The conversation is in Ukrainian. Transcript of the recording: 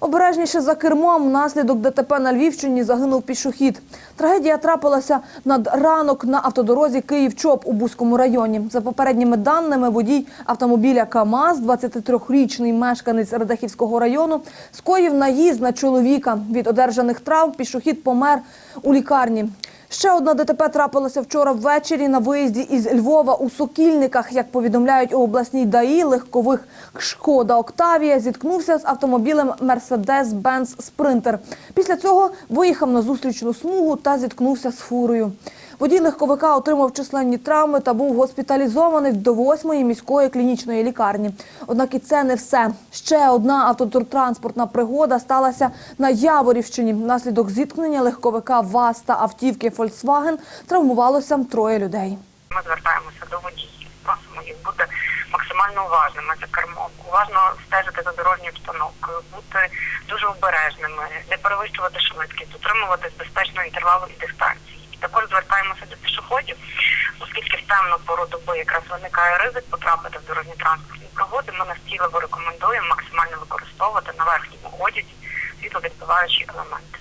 Обережніше за кермом внаслідок ДТП на Львівщині загинув пішохід. Трагедія трапилася над ранок на автодорозі Київ-Чоп у Бузькому районі. За попередніми даними, водій автомобіля КАМАЗ, 23-річний мешканець Радахівського району, скоїв наїзд на чоловіка. Від одержаних травм пішохід помер у лікарні. Ще одна ДТП трапилося вчора ввечері на виїзді із Львова у Сокільниках. Як повідомляють у обласній ДАІ, легкових «Шкода Октавія» зіткнувся з автомобілем «Мерседес-Бенц Спринтер». Після цього виїхав на зустрічну смугу та зіткнувся з фурою. Водій легковика отримав численні травми та був госпіталізований до 8-ї міської клінічної лікарні. Однак і це не все. Ще одна автотранспортна пригода сталася на Яворівщині. Внаслідок зіткнення легковика ВАЗ та автівки «Фольксваген» травмувалося троє людей. Ми звертаємося до водіїв, просимо їх бути максимально уважними за кермом, уважно стежити за дорожньою обстановкою, бути дуже обережними, не перевищувати швидкість, дотримуватись безпечного інтервалу і дистанції. Також звертаємося до пішоходів, оскільки в темну пору доби якраз виникає ризик потрапити в дорожні транспортні пригоди. Ми настійливо рекомендуємо максимально використовувати на верхньому одязі світловідбиваючі елементи.